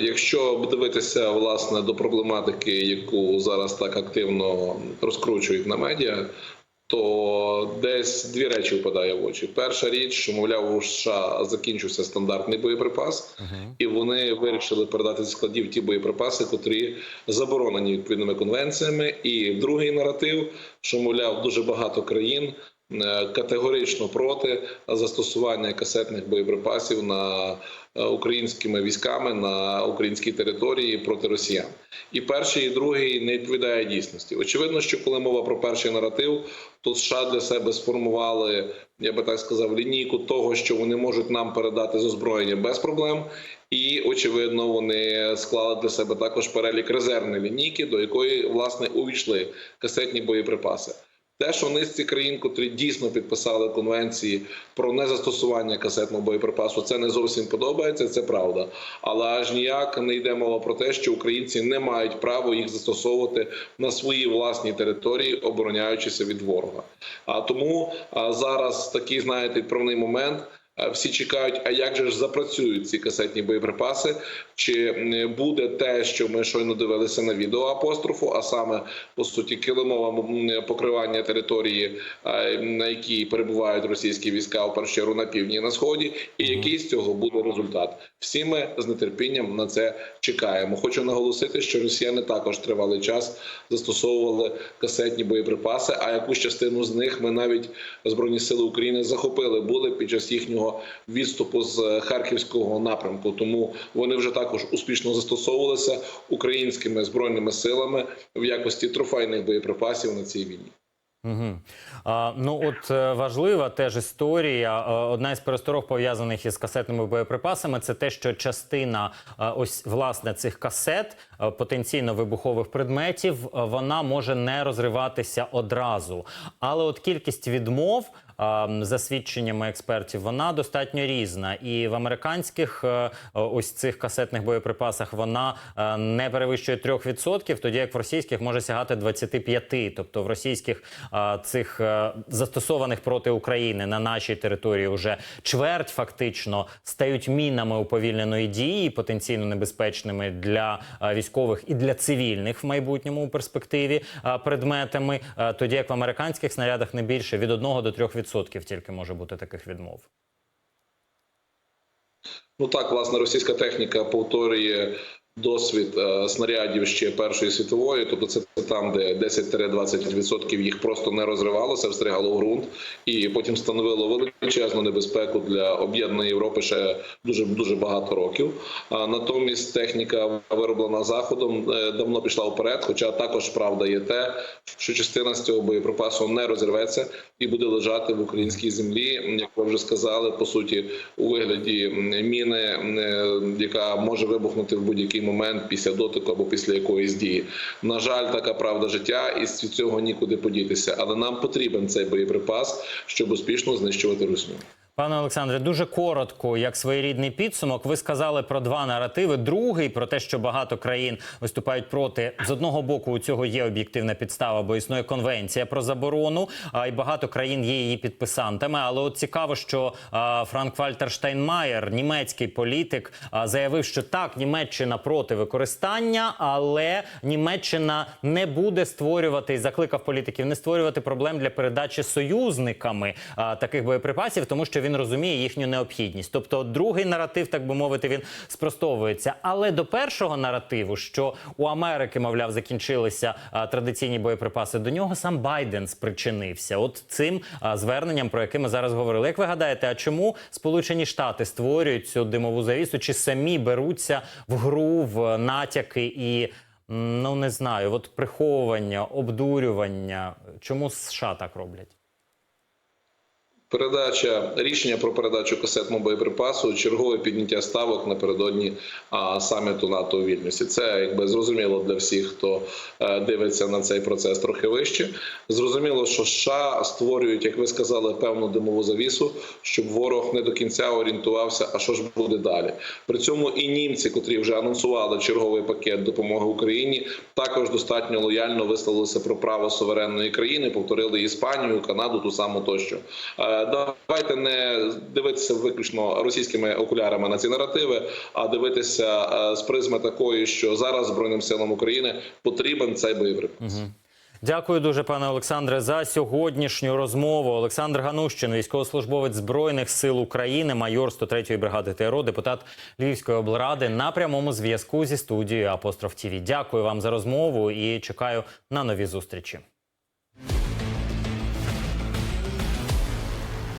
Якщо дивитися власне до проблематики, яку зараз так активно розкручують на медіа, то десь дві речі впадає в очі. Перша річ, що мовляв, у США закінчився стандартний боєприпас, і вони вирішили передати зі складів ті боєприпаси, котрі заборонені відповідними конвенціями. І другий наратив, що мовляв, дуже багато країн. Е, Категорично проти застосування касетних боєприпасів на е, українськими військами на українській території проти росіян. І перший, і другий не відповідає дійсності. Очевидно, що коли мова про перший наратив, то США для себе сформували, я би так сказав, лінійку того, що вони можуть нам передати з озброєння без проблем. І очевидно, вони склали для себе також перелік резервної лінійки, до якої власне увійшли касетні боєприпаси. Те, що низці країн, котрі дійсно підписали конвенції про незастосування касетного боєприпасу, це не зовсім подобається. Це правда, але аж ніяк не йде мова про те, що українці не мають права їх застосовувати на своїй власній території, обороняючися від ворога. А тому а, зараз такий, знаєте, відправний момент. Всі чекають, а як же ж запрацюють ці касетні боєприпаси? Чи буде те, що ми щойно дивилися на відео апострофу, а саме по суті килимове м, покривання території, на якій перебувають російські війська в першу чергу на півдні і на сході, і який з цього буде результат? Всі ми з нетерпінням на це чекаємо. Хочу наголосити, що росіяни також тривалий час застосовували касетні боєприпаси. А якусь частину з них ми навіть збройні сили України захопили були під час їхнього відступу з харківського напрямку. Тому вони вже також успішно застосовувалися українськими збройними силами в якості трофейних боєприпасів на цій війні. Угу. А, ну от е, важлива теж історія. Е, Одна із пересторог пов'язаних із касетними боєприпасами це те, що частина е, ось власне цих касет потенційно вибухових предметів вона може не розриватися одразу. Але от кількість відмов. За свідченнями експертів, вона достатньо різна, і в американських е, ось цих касетних боєприпасах вона е, не перевищує 3%, тоді як в російських може сягати 25%. Тобто в російських е, цих застосованих проти України на нашій території вже чверть фактично стають мінами уповільненої дії, потенційно небезпечними для військових і для цивільних в майбутньому у перспективі предметами. Тоді як в американських снарядах не більше від 1 до 3% тільки може бути таких відмов. Ну так, власне, російська техніка повторює досвід е, снарядів ще Першої світової, тобто це там, де 10-20% їх просто не розривалося, встрягало в ґрунт, і потім становило величезну небезпеку для об'єднаної Європи ще дуже дуже багато років. А натомість техніка вироблена заходом е, давно пішла вперед. Хоча також правда є те, що частина з цього боєприпасу не розірветься і буде лежати в українській землі, як ви вже сказали, по суті, у вигляді міни, яка може вибухнути в будь-який момент після дотику або після якоїсь дії. На жаль, така правда життя, і з цього нікуди подітися. Але нам потрібен цей боєприпас, щоб успішно знищувати русню. Пане Олександре, дуже коротко, як своєрідний підсумок, ви сказали про два наративи. Другий про те, що багато країн виступають проти з одного боку. У цього є об'єктивна підстава, бо існує конвенція про заборону, а і багато країн є її підписантами. Але от цікаво, що Франк Вальтер Штайнмаєр, німецький політик, заявив, що так, Німеччина проти використання, але Німеччина не буде створювати і закликав політиків не створювати проблем для передачі союзниками таких боєприпасів, тому що він розуміє їхню необхідність. Тобто, другий наратив, так би мовити, він спростовується. Але до першого наративу, що у Америки, мовляв, закінчилися а, традиційні боєприпаси, до нього сам Байден спричинився. От цим а, зверненням, про яке ми зараз говорили. Як ви гадаєте, а чому Сполучені Штати створюють цю димову завісу, чи самі беруться в гру в натяки і ну не знаю, от приховування, обдурювання? Чому США так роблять? Передача рішення про передачу касетного боєприпасу, чергове підняття ставок напередодні а, саміту НАТО у Вільнюсі. Це якби зрозуміло для всіх, хто е, дивиться на цей процес трохи вище. Зрозуміло, що США створюють, як ви сказали, певну димову завісу, щоб ворог не до кінця орієнтувався. А що ж буде далі? При цьому і німці, котрі вже анонсували черговий пакет допомоги Україні, також достатньо лояльно висловилися про право суверенної країни, повторили Іспанію, Канаду, ту саму тощо. Давайте не дивитися виключно російськими окулярами на ці наративи, а дивитися е, з призми такої, що зараз збройним силам України потрібен цей бойовий припис. Дякую дуже, пане Олександре, за сьогоднішню розмову. Олександр Ганущин, військовослужбовець збройних сил України, майор 103-ї бригади ТРО, депутат Львівської облради на прямому зв'язку зі студією Апостроф ТІВІ. Дякую вам за розмову і чекаю на нові зустрічі.